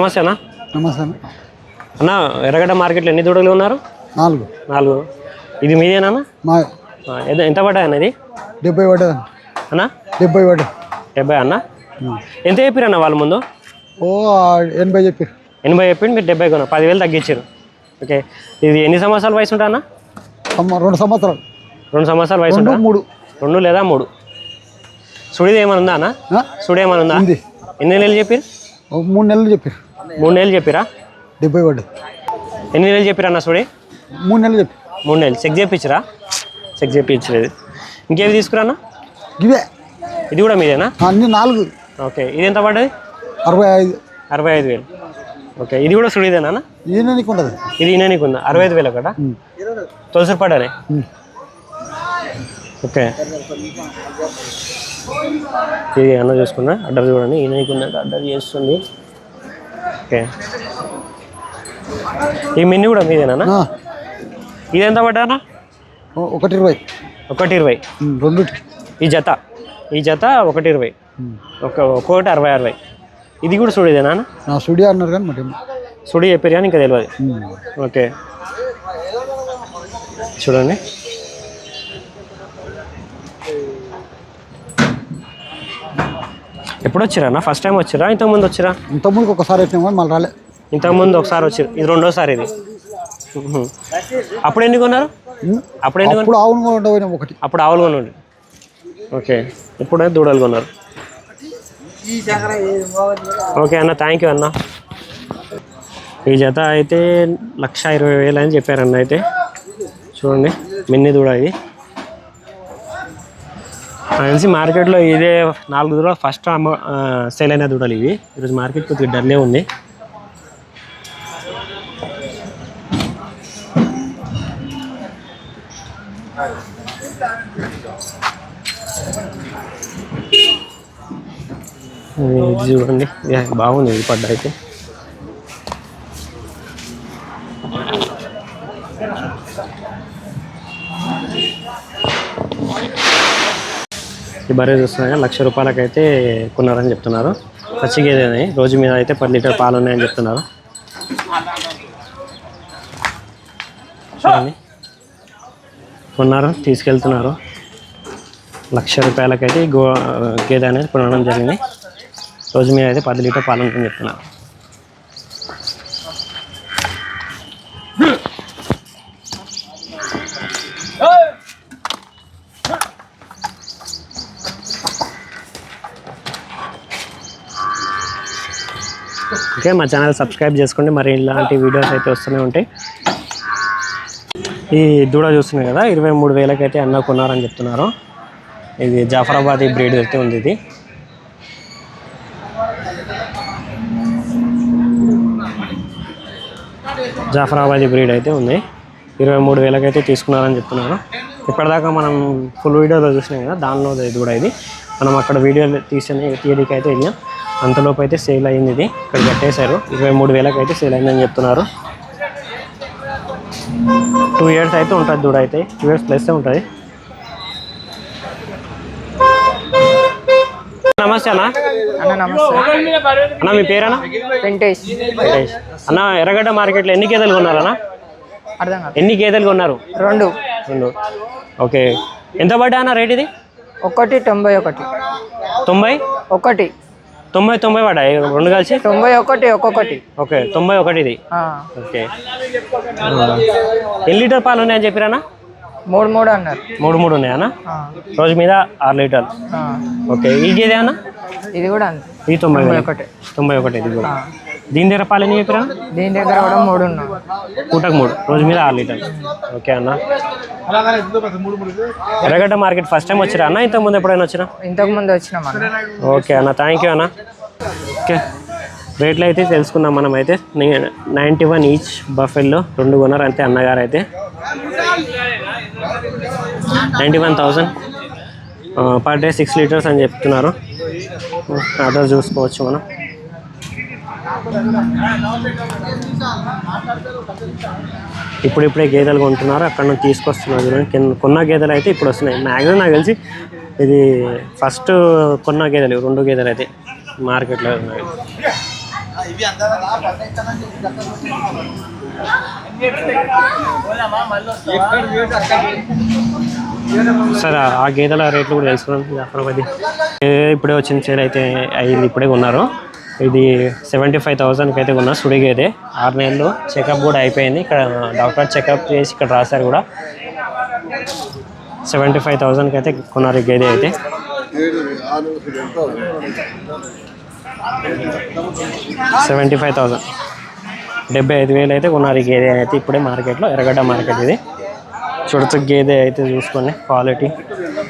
నమస్తే అన్న. నమస్తే అన్న. ఎర్రగడ్డ మార్కెట్లో ఎన్ని దూడలు ఉన్నారు? నాలుగు. నాలుగు. ఇది మీదేనా? మా ఎంత పడ్డాయి అన్న ఇది? డెబ్బై పడ్డది అన్న. డెబ్బై పడ్డది డెబ్బై అన్న? ఎంత చెప్పారు అన్న వాళ్ళ ముందు? ఓ ఎనభై చెప్పారు ఎనభై చెప్పింది మీరు డెబ్బై కొన పదివేలు తగ్గించారు ఓకే. ఇది ఎన్ని సంవత్సరాల వయసు ఉంటా అన్న? రెండు సంవత్సరాలు. రెండు సంవత్సరాల వయసు ఉంటా? మూడు. రెండు లేదా మూడు? సుడిది ఏమైనా ఉందా అన్న? సుడి ఏమైనా ఉందా? ఎన్ని నెలలు చెప్పారు మూడు నెలలు చెప్పారు మూడు నెలలు చెప్పిరా? డెబ్బై పడ్డది ఎన్ని నెలలు చెప్పారు అన్న సుడి? మూడు నెలలు చెప్పి. మూడు నెలలు. చెక్ చేయించరా చెక్ చేయించలేదు ఇంకేవి తీసుకురా అన్న? ఇవే. ఇది కూడా మీదేనా? అన్ని నాలుగు. ఓకే. ఇది ఎంత పడ్డది? అరవై ఐదు. అరవై ఐదు వేలు. ఓకే. ఇది కూడా సుడిదేనా? ఈయన నీకు ఉండదు ఇది నీకు ఉందా? అరవై ఐదు వేలు ఒకట? ఉమ్. తొలసి పడాలి. ఓకే. ఇది అన్న చూసుకున్నా. అడ్డర్ చూడండి. ఈయన నీకు ఉందంటే అడ్డర్ చేస్తుంది. ఓకే. ఈ మిన్ని కూడా మీదేనా? ఇది ఎంత పడ్డానా ఒకటి ఇరవై ఒకటి ఇరవై రెండుకి. ఈ జత. ఈ జత ఒకటి ఇరవై. ఒక ఒక్కొక్కటి అరవై అరవై. ఇది కూడా సుడిదేనా స్టూడియో అన్నారు కానీ మరి సుడి చెప్పారు కానీ ఇంకా తెలియదు. ఓకే. చూడండి. ఎప్పుడు వచ్చిరా ఫస్ట్ టైం వచ్చిరా ఇంతకుముందు వచ్చిరా ఇంతకుముందుకు ఒకసారి వచ్చినాం కానీ మళ్ళీ రాలే. ఇంతకుముందు ఒకసారి వచ్చిరు ఇది రెండోసారి ఇది. అప్పుడు ఎన్ని కొన్నారు. అప్పుడు ఎన్ని కొన్నారు? అప్పుడు కూడా పోయినాం ఒకటి. అప్పుడు ఆవులు కొనండి ఓకే. ఇప్పుడే దూడలు కొన్నారు. ఓకే అన్న థ్యాంక్ యూ అన్న. ఈ జత అయితే లక్ష ఇరవై వేలు అని చెప్పారన్న అయితే. చూడండి మిన్ని దూడ ఇది. తెలిసి మార్కెట్లో ఇదే నాలుగు దూడ ఫస్ట్ అమ్మ సేల్ అయిన దూడలు ఇవి. ఈరోజు మార్కెట్ కొద్దిగా డల్లే ఉంది. ఇది చూడండి. బాగుంది ఇది పడ్డ అయితే. ఈ బర్రె చూస్తున్నాయి లక్ష రూపాయలకైతే కొన్నారని చెప్తున్నారు. పచ్చి గేదె అని రోజు మీద అయితే పది లీటర్ పాలు ఉన్నాయని చెప్తున్నారు. చూడండి. కొన్నారు తీసుకెళ్తున్నారు. లక్ష రూపాయలకైతే ఈ గో గేదె అనేది కొనడం జరిగింది. రోజు మీద అయితే పది లీటర్ పాలు ఉంటుందని చెప్తున్నారు. ఓకే మా ఛానల్ సబ్స్క్రైబ్ చేసుకోండి. మరి ఇలాంటి వీడియోస్ అయితే వస్తూనే ఉంటాయి. ఈ దూడ చూస్తున్నాయి కదా ఇరవై మూడు వేలకైతే అన్న కొన్నారని చెప్తున్నారు. ఇది జాఫరాబాద్ బ్రీడ్ అయితే ఉంది ఇది. జాఫరాబాదీ బ్రీడ్ అయితే ఉంది. ఇరవై మూడు వేలకైతే తీసుకున్నారని చెప్తున్నారు. ఇప్పటిదాకా మనం ఫుల్ వీడియోలో చూసినాం కదా దానిలో ఇది కూడా ఇది. మనం అక్కడ వీడియో తీసిన తీయడానికి అయితే వెళ్ళాం అంతలోపు అయితే సేల్ అయింది ఇది. ఇక్కడ కట్టేశారు. ఇరవై మూడు వేలకు అయితే సేల్ అయిందని చెప్తున్నారు. టూ ఇయర్స్ అయితే ఉంటుంది దూడ అయితే. టూ ఇయర్స్ ప్లస్ ఉంటుంది. నమస్తే అన్న. అన్న నమస్తే. అన్న మీ పేరన్నా వెంకటేష్. వెంకటేష్. అన్న ఎర్రగడ్డ మార్కెట్లో ఎన్ని గేదెలు కొన్నారన్నా అర్థం ఎన్ని గేదెలు కొన్నారు? రెండు. రెండు. ఓకే. ఎంత పడ్డా అన్న రేట్ ఇది? ఒకటి తొంభై ఒకటి. తొంభై? ఒకటి. తొంభై తొంభై పడ్డాయి రెండు కలిసి? తొంభై ఒకటి ఒక్కొక్కటి. ఓకే తొంభై ఒకటి ఇది ఓకే. ఎన్ని లీటర్ పాలు ఉన్నాయని చెప్పిరానా? మూడు మూడు అన్నారు. మూడు మూడు ఉన్నాయన్నా ఆ, రోజు మీద ఆరు లీటర్లు. ఓకే ఈ గేదె అన్న ఇది కూడా అంతే. ఇది తొంభై. ఒకటి. తొంభై ఒకటి ఇది కూడా. దీని దగ్గర పాలు ఎన్ని చెప్పిరా దీని దగ్గర కూడా మూడు ఉన్నాం పూటకు మూడు. రోజు మీద ఆరు లీటర్లు ఓకే అన్న. ఎర్రగడ్డ మార్కెట్ ఫస్ట్ టైం వచ్చిరా అన్న? ఇంతకు ముందు ఎప్పుడైనా వచ్చినా ఇంతకు ముందు వచ్చినాం ఓకే అన్న థ్యాంక్ యూ అన్న. ఓకే. రేట్లు అయితే తెలుసుకున్నాం మనం అయితే. నైంటీ వన్ ఈచ్ బఫెల్లో రెండు కొన్నారు అంతే అన్నగారు అయితే ninety one thousand per day six litres అని చెప్తున్నారు. అదర్ చూసుకోవచ్చు మనం. ఇప్పుడిప్పుడే గేదెలు కొంటున్నారు. అక్కడ నుంచి తీసుకొస్తున్నారు కింద కొన్న గేదెలు అయితే ఇప్పుడు వస్తున్నాయి. మ్యాక్సిమం నాకు తెలిసి ఇది ఫస్ట్ కొన్న గేదెలు రెండు గేదెలు అయితే మార్కెట్లో ఉన్నాయి సరే ఆ గేదెల రేట్లు కూడా తెలుసుకున్నాం. జాఫరాబాద్ ఇప్పుడే వచ్చిన సేల్ అయితే అయింది ఇప్పుడే కొన్నారు. ఇది సెవెంటీ ఫైవ్ థౌసండ్కి అయితే కొన్నా సుడి గేదె ఆరు నెలలు చెకప్ కూడా అయిపోయింది. ఇక్కడ డాక్టర్ చెకప్ చేసి ఇక్కడ రాశారు కూడా. సెవెంటీ ఫైవ్ థౌసండ్కి అయితే కొన్నారు ఈ గేదె అయితే. సెవెంటీ ఫైవ్ థౌసండ్ డెబ్బై ఐదు వేలు అయితే కొన్నారు ఈ గేదె అయితే ఇప్పుడే మార్కెట్లో. ఎర్రగడ్డ మార్కెట్ ఇది. చుడత గేదె అయితే చూసుకోండి. క్వాలిటీ.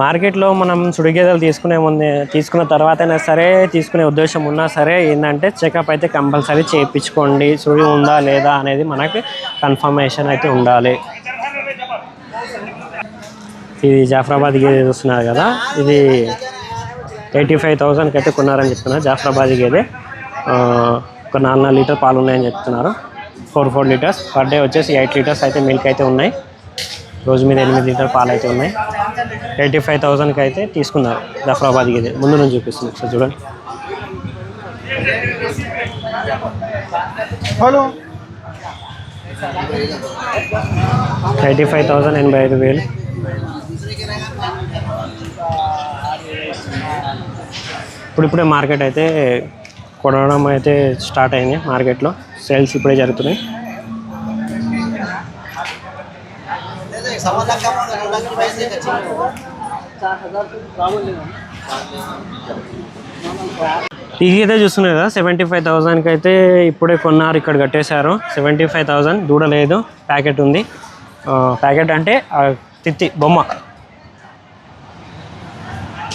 మార్కెట్లో మనం సుడిగేదలు తీసుకునే ముందే తీసుకున్న తర్వాతైనా సరే తీసుకునే ఉద్దేశం ఉన్నా సరే ఏంటంటే చెకప్ అయితే కంపల్సరీ చేయించుకోండి. సుడి ఉందా లేదా అనేది మనకి కన్ఫర్మేషన్ అయితే ఉండాలి. ఇది జాఫరాబాద్ గేదె చూస్తున్నారు కదా. ఇది ఎయిటీ ఫైవ్ థౌజండ్కి అయితే కొన్నారని చెప్తున్నారు. జాఫరాబాద్ గేదె. ఒక నాలుగు నాలుగు లీటర్ పాలు ఉన్నాయని చెప్తున్నారు. Four four litres. Per day వచ్చేసి ఎయిట్ లీటర్స్ అయితే మిల్క్ అయితే ఉన్నాయి. రోజు మీద ఎనిమిది లీటర్ పాలు అయితే ఉన్నాయి. ఎయిటీ ఫైవ్ థౌజండ్కి అయితే తీసుకున్నారు జఫరాబాద్ గేదె. ముందు నుంచి చూపిస్తుంది ఒకసారి చూడండి. హలో. ఎయిటీ ఫైవ్ థౌజండ్ ఎనభై ఐదు వేలు. ఇప్పుడు ఇప్పుడే మార్కెట్ అయితే కొనడం అయితే స్టార్ట్ అయింది మార్కెట్లో. సేల్స్ ఇప్పుడే జరుగుతున్నాయి. ఇది అయితే చూస్తున్నారు కదా సెవెంటీ ఫైవ్ థౌజండ్కి అయితే ఇప్పుడే కొన్నారు ఇక్కడ కట్టేశారు. సెవెంటీ ఫైవ్ థౌజండ్ దూడ లేదు ప్యాకెట్ ఉంది. ప్యాకెట్ అంటే తిత్తి బొమ్మ.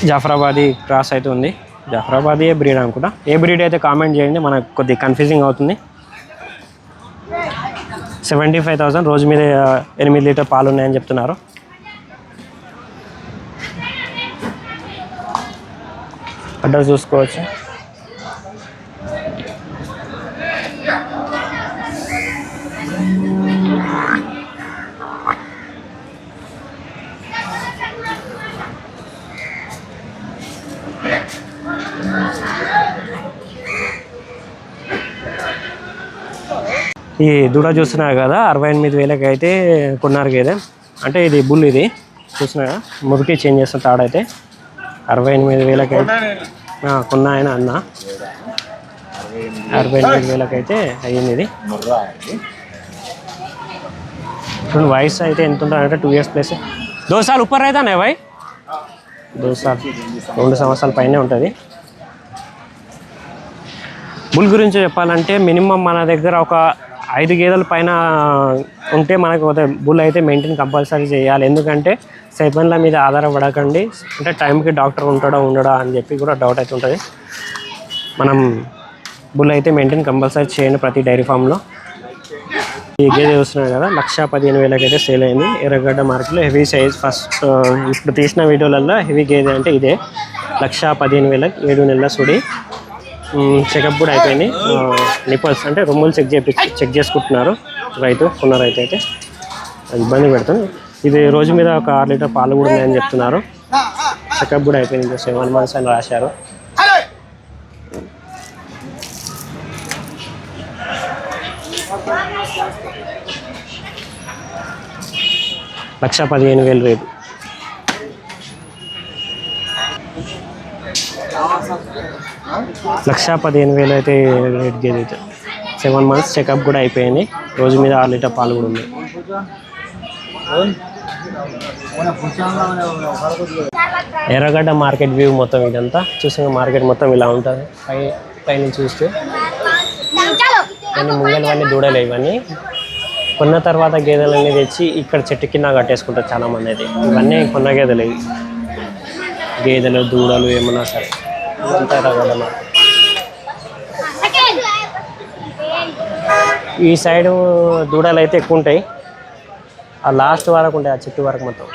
జాఫరాబాదీ క్రాస్ అయితే ఉంది. జాఫరాబాదీ ఏ బ్రీడ్ అనుకుంటా. ఏ బ్రీడ్ అయితే కామెంట్ చేయండి మనకు కొద్దిగా కన్ఫ్యూజింగ్ అవుతుంది. సెవెంటీ ఫైవ్ థౌసండ్ రోజు మీద ఎనిమిది లీటర్ పాలు ఉన్నాయని చెప్తున్నారు. అడ్రస్ చూసుకోవచ్చు. ఈ దూడ చూస్తున్నారు కదా అరవై ఎనిమిది వేలకి అయితే కొన్నారు గేదె అంటే ఇది బుల్ ఇది. చూసినా మురికి చేంజ్ చేస్తున్న తాడైతే. అరవై ఎనిమిది వేలకి అయితే కొన్న ఆయన అన్న. అరవై ఎనిమిది వేలకైతే అయ్యింది ఇది. ఇప్పుడు వయసు అయితే ఎంత ఉంటుందంటే టూ ఇయర్స్ ప్లస్ దోసాలు ఉప్పర్ అవుతానే వై దో రెండు సంవత్సరాల పైనే ఉంటుంది. బుల్ గురించి చెప్పాలంటే మినిమం మన దగ్గర ఒక ఐదు గేదెల పైన ఉంటే మనకు ఒక బుల్ అయితే మెయింటైన్ కంపల్సరీ చేయాలి. ఎందుకంటే సెకండ్ల మీద ఆధారపడకండి అంటే టైంకి డాక్టర్ ఉంటాడా ఉండడా అని చెప్పి కూడా డౌట్ అయితే ఉంటుంది. మనం బుల్ అయితే మెయింటైన్ కంపల్సరీ చేయండి ప్రతి డైరీ ఫామ్లో. ఈ గేదె చూస్తున్నారు కదా లక్ష పదిహేను వేలకి అయితే సేల్ అయింది. ఎర్రగడ్డ మార్కెట్లో హెవీ సైజ్ ఫస్ట్ ఇప్పుడు తీసిన వీడియోలలో హెవీ గేదె అంటే ఇదే. లక్ష పదిహేను వేల ఏడు నెలల సుడి. చెకప్ కూడా అయిపోయింది నిపల్స్ అంటే రొమ్ములు చెక్ చేపి చెక్ చేసుకుంటున్నారు. రైతు కొన్న రైతు అయితే ఇబ్బంది పెడుతుంది. ఇది రోజు మీద ఒక ఆరు లీటర్ పాలు కూడా ఉన్నాయని చెప్తున్నారు. చెకప్ కూడా అయిపోయింది. సెవెన్ మంత్స్ అని రాశారు. లక్ష పదిహేను వేలు రేటు. లక్ష పదిహేను వేలు అయితే రేట్ గేదె అయితే. సెవెన్ మంత్స్ చెకప్ కూడా అయిపోయింది. రోజు మీద ఆరు లీటర్ పాలు కూడా ఉంది ఎర్రగడ్డ మార్కెట్ వ్యూ మొత్తం ఇదంతా. చూసిన మార్కెట్ మొత్తం ఇలా ఉంటుంది. పై పైన చూస్తే. కానీ ముంగలవన్నీ దూడలే ఇవన్నీ. కొన్న తర్వాత గేదెలన్నీ తెచ్చి ఇక్కడ చెట్టు కింద కట్టేసుకుంటారు చాలా మంది అయితే. ఇవన్నీ కొన్న గేదెలు. గేదెలు దూడలు ఏమన్నా సరే. ఈ సైడు దూడలు అయితే ఎక్కువ ఉంటాయి ఆ లాస్ట్ వరకు ఉంటాయి ఆ చెట్టు వరకు మొత్తం.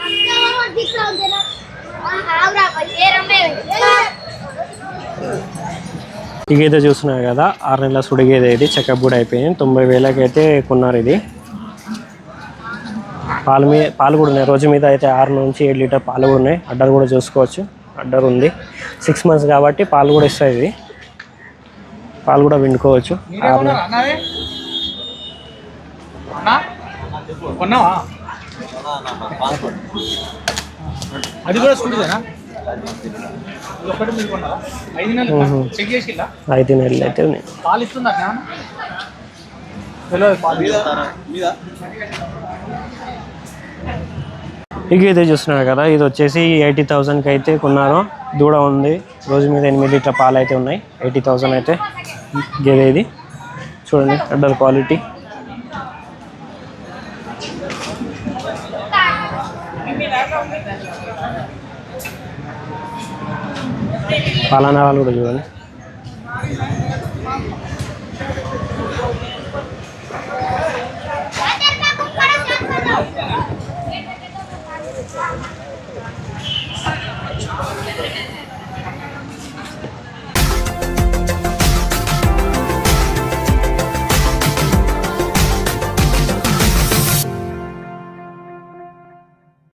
ఇగేదో చూస్తున్నాయి చూస్తున్నారు కదా ఆరు నెలల సుడిగేద ఇది చెకప్ కూడా అయిపోయింది. తొంభై వేలకి అయితే కొన్నారు ఇది. పాలు మీద పాలు కూడా ఉన్నాయి. రోజు మీద అయితే ఆరు నుంచి ఏడు లీటర్ పాలు కూడా ఉన్నాయి. అడ్డలు కూడా చూసుకోవచ్చు. అడ్డర్ ఉంది. సిక్స్ మంత్స్ కాబట్టి పాలు కూడా ఇస్తాయి ఇది పాలు కూడా అది స్కూటీదేనా కొన్నారా? ఐదు నెలలు అయితే ఉన్నాయి. పాలు ఇస్తుందా ఇక తెలియదు ఈ చూస్తున్నారు కదా ఇది వచ్చేసి ఎయిటీ థౌజండ్కి అయితే కొన్నారు. దూడ ఉంది. రోజు మీద ఎనిమిది లీటర్ పాలు అయితే ఉన్నాయి. ఎయిటీ థౌజండ్ అయితే గేదె ఇది. చూడండి అడ్డర్ క్వాలిటీ. పాలనాలు కూడా చూడండి.